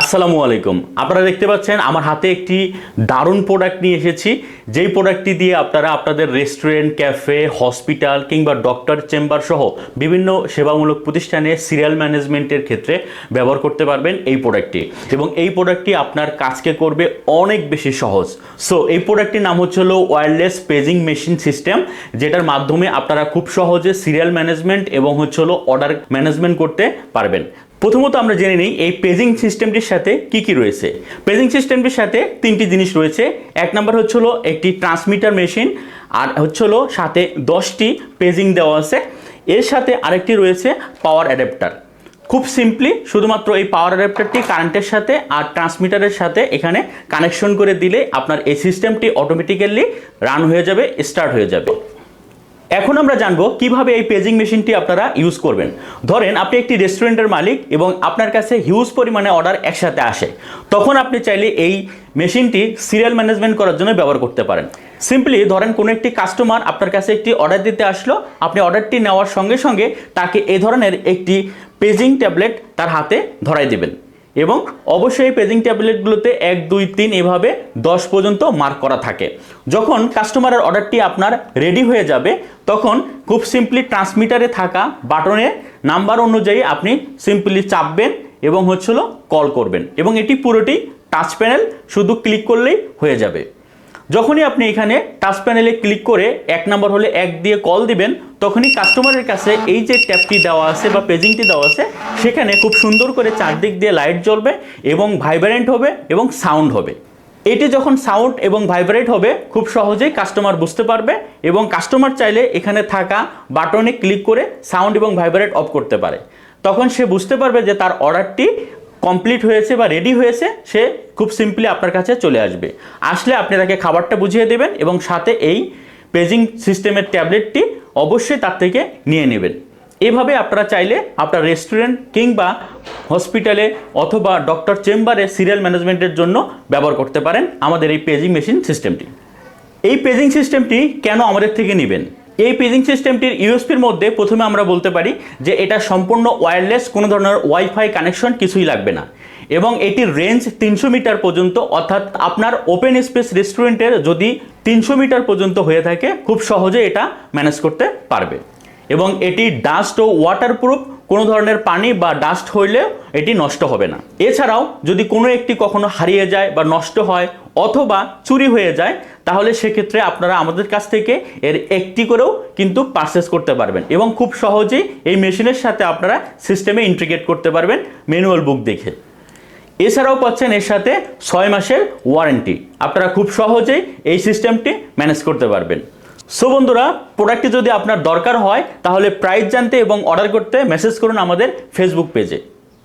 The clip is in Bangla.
আসসালামু আলাইকুম। আপনারা দেখতে পাচ্ছেন, আমার হাতে একটি দারুণ প্রোডাক্ট নিয়ে এসেছি। যেই প্রোডাক্টটি দিয়ে আপনারা আপনাদের রেস্টুরেন্ট ক্যাফে হসপিটাল কিংবা ডক্টর চেম্বার সহ বিভিন্ন সেবামূলক প্রতিষ্ঠানে সিরিয়াল ম্যানেজমেন্টের ক্ষেত্রে ব্যবহার করতে পারবেন এই প্রোডাক্টটি এবং এই প্রোডাক্টটি আপনার কাজকে করবে অনেক বেশি সহজ। সো এই প্রোডাক্টটির নাম হচ্ছে হলো ওয়্যারলেস পেজিং মেশিন সিস্টেম যেটার মাধ্যমে আপনারা খুব সহজে সিরিয়াল ম্যানেজমেন্ট এবং হচ্ছে হলো অর্ডার ম্যানেজমেন্ট করতে পারবেন। প্রথমত আমরা জেনে নিই এই পেজিং সিস্টেমটির সাথে কি কি রয়েছে। পেজিং সিস্টেমটির সাথে তিনটি জিনিস রয়েছে। এক নম্বর হচ্ছে হলো একটি ট্রান্সমিটার মেশিন, আর হচ্ছে হলো সাথে দশটি পেজিং দেওয়া আছে। এর সাথে আরেকটি রয়েছে পাওয়ার অ্যাডাপ্টার। খুব সিম্পলি শুধুমাত্র এই পাওয়ার অ্যাডাপ্টারটি কারেন্টের সাথে আর ট্রান্সমিটারের সাথে এখানে কানেকশন করে দিলে আপনার এই সিস্টেমটি অটোমেটিক্যালি রান হয়ে যাবে, স্টার্ট হয়ে যাবে। এখন আমরা জানব কীভাবে এই পেজিং মেশিনটি আপনারা ইউজ করবেন। ধরেন, আপনি একটি রেস্টুরেন্টের মালিক এবং আপনার কাছে হিউজ পরিমাণে অর্ডার একসাথে আসে। তখন আপনি চাইলে এই মেশিনটি সিরিয়াল ম্যানেজমেন্ট করার জন্য ব্যবহার করতে পারেন। সিম্পলি ধরেন, কোনো একটি কাস্টমার আপনার কাছে একটি অর্ডার দিতে আসলো, আপনি অর্ডারটি নেওয়ার সঙ্গে সঙ্গে তাকে এ ধরনের একটি পেজিং ট্যাবলেট তার হাতে ধরাই দেবেন। এবং অবশ্যই পেজিং ট্যাবলেটগুলোতে এক, দুই, তিন এভাবে দশ পর্যন্ত মার্ক করা থাকে। যখন কাস্টমারের অর্ডারটি আপনার রেডি হয়ে যাবে, তখন খুব সিম্পলি ট্রান্সমিটারে থাকা বাটনে নাম্বার অনুযায়ী আপনি সিম্পলি চাপবেন এবং হচ্ছিল কল করবেন। এবং এটি পুরোটি টাচ প্যানেল শুধু ক্লিক করলেই হয়ে যাবে। যখনই আপনি এখানে টাচ প্যানেলে ক্লিক করে এক নম্বর হলে এক দিয়ে কল দিবেন, তখনই কাস্টমারের কাছে এই যে ট্যাপটি দেওয়া আছে বা পেজিংটি দেওয়া আছে, সেখানে খুব সুন্দর করে চারদিক দিয়ে লাইট জ্বলবে এবং ভাইব্রেন্ট হবে এবং সাউন্ড হবে। এটি যখন সাউন্ড এবং ভাইব্রেট হবে, খুব সহজেই কাস্টমার বুঝতে পারবে এবং কাস্টমার চাইলে এখানে থাকা বাটনে ক্লিক করে সাউন্ড এবং ভাইব্রেট অফ করতে পারে। তখন সে বুঝতে পারবে যে তার অর্ডারটি কমপ্লিট হয়েছে বা রেডি হয়েছে, সে খুব সিম্পলি আপনার কাছে চলে আসবে। আসলে আপনি তাকে খাবারটা বুঝিয়ে দেবেন এবং সাথে এই পেজিং সিস্টেমের ট্যাবলেটটি অবশ্যই তার থেকে নিয়ে নেবেন। এভাবে আপনারা চাইলে আপনার রেস্টুরেন্ট কিংবা হসপিটালে অথবা ডক্টর চেম্বারে সিরিয়াল ম্যানেজমেন্টের জন্য ব্যবহার করতে পারেন আমাদের এই পেজিং মেশিন সিস্টেমটি এই পেজিং সিস্টেমটি কেন আমাদের থেকে নেবেন? এই পেজিং সিস্টেমটির ইউএসপির মধ্যে প্রথমে আমরা বলতে পারি যে এটা সম্পূর্ণ ওয়্যারলেস কোনো ধরনের ওয়াইফাই কানেকশন কিছুই লাগবে না। এবং এটির রেঞ্জ তিনশো মিটার পর্যন্ত, অর্থাৎ আপনার ওপেন স্পেস রেস্টুরেন্টের যদি তিনশো মিটার পর্যন্ত হয়ে থাকে, খুব সহজে এটা ম্যানেজ করতে পারবে। এবং এটি ডাস্ট ও ওয়াটারপ্রুফ কোনো ধরনের পানি বা ডাস্ট হইলে এটি নষ্ট হবে না। এছাড়াও যদি কোনো একটি কখনো হারিয়ে যায় বা নষ্ট হয় অথবা চুরি হয়ে যায়, তাহলে সেক্ষেত্রে আপনারা আমাদের কাছ থেকে এর একটি করেও কিন্তু পারচেস করতে পারবেন এবং খুব সহজেই এই মেশিনের সাথে আপনারা সিস্টেমে ইন্টিগ্রেট করতে পারবেন ম্যানুয়াল বুক দেখে। এছাড়াও পাচ্ছেন এর সাথে ছয় মাসের ওয়ারেন্টি আপনারা খুব সহজেই এই সিস্টেমটি ম্যানেজ করতে পারবেন। সো বন্ধুরা প্রোডাক্টটি যদি আপনার দরকার হয়, তাহলে প্রাইস জানতে এবং অর্ডার করতে মেসেজ করুন আমাদের ফেসবুক পেজে